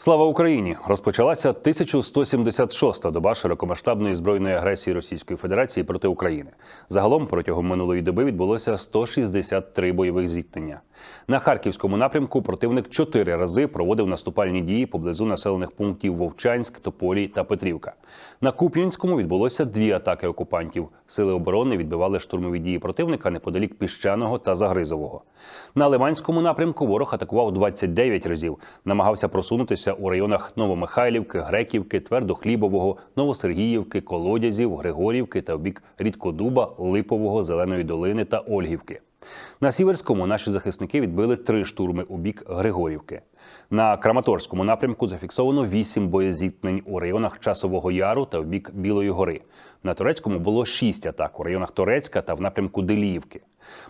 Слава Україні! Розпочалася 1176-та доба широкомасштабної збройної агресії Російської Федерації проти України. Загалом протягом минулої доби відбулося 163 бойових зіткнення. На харківському напрямку противник чотири рази проводив наступальні дії поблизу населених пунктів Вовчанськ, Тополі та Петрівка. На Куп'янському відбулося дві атаки окупантів. Сили оборони відбивали штурмові дії противника неподалік піщаного та загризового. На Лиманському напрямку ворог атакував 29 разів, намагався просунутися у районах Новомихайлівки, Греківки, Твердохлібового, Новосергіївки, Колодязів, Григорівки та в бік Рідкодуба, Липового, Зеленої долини та Ольгівки. На Сіверському наші захисники відбили три штурми у бік Григорівки. На Краматорському напрямку зафіксовано вісім боєзіткнень у районах Часового Яру та в бік Білої гори. На Турецькому було шість атак у районах Торецька та в напрямку Деліївки.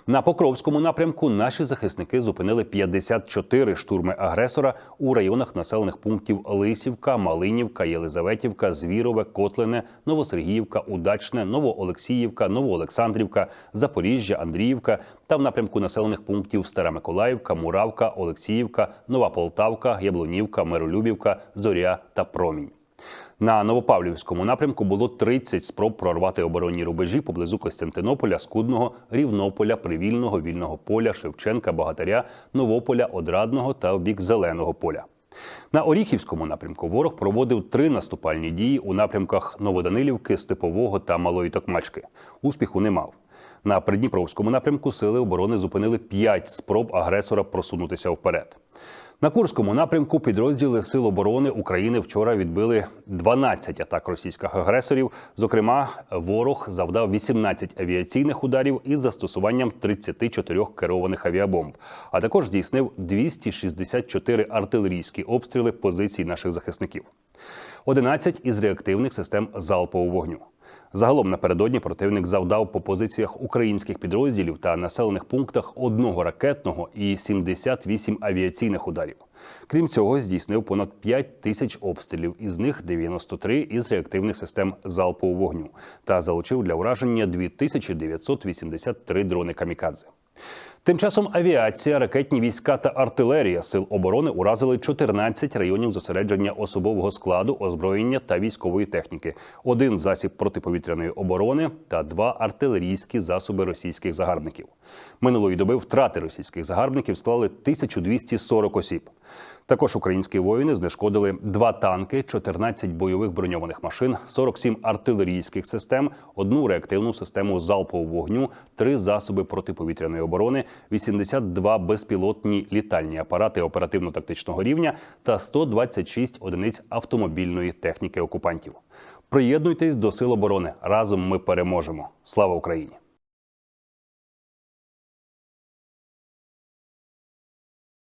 На Покровському напрямку наші захисники зупинили 54 штурми агресора у районах населених пунктів Лисівка, Малинівка, Єлизаветівка, Звірове, Котлине, Новосергіївка, Удачне, Новоолексіївка, Новоолександрівка, Запоріжжя, Андріївка та в напрямку населених пунктів Стара Миколаївка, Муравка, Олексіївка, Нова Полтавка, Яблунівка, Миролюбівка, Зоря та Промінь. На Новопавлівському напрямку було 30 спроб прорвати оборонні рубежі поблизу Костянтинополя, Скудного, Рівнополя, Привільного, Вільного поля, Шевченка, Багатаря, Новополя, Одрадного та в бік Зеленого поля. На Оріхівському напрямку ворог проводив три наступальні дії у напрямках Новоданилівки, Степового та Малої Токмачки. Успіху не мав. На Придніпровському напрямку сили оборони зупинили п'ять спроб агресора просунутися вперед. На Курському напрямку підрозділи Сил оборони України вчора відбили 12 атак російських агресорів. Зокрема, ворог завдав 18 авіаційних ударів із застосуванням 34 керованих авіабомб, а також здійснив 264 артилерійські обстріли позицій наших захисників. 11 із реактивних систем залпового вогню. Загалом напередодні противник завдав по позиціях українських підрозділів та населених пунктах одного ракетного і 78 авіаційних ударів. Крім цього, здійснив понад 5 тисяч обстрілів, із них 93 із реактивних систем залпового вогню та залучив для ураження 2983 дрони камікадзе. Тим часом авіація, ракетні війська та артилерія сил оборони уразили 14 районів зосередження особового складу, озброєння та військової техніки, один засіб протиповітряної оборони та два артилерійські засоби російських загарбників. Минулої доби втрати російських загарбників склали 1240 осіб. Також українські воїни знешкодили два танки, 14 бойових броньованих машин, 47 артилерійських систем, одну реактивну систему залпового вогню, три засоби протиповітряної оборони, 82 безпілотні літальні апарати оперативно-тактичного рівня та 126 одиниць автомобільної техніки окупантів. Приєднуйтесь до сил оборони. Разом ми переможемо. Слава Україні!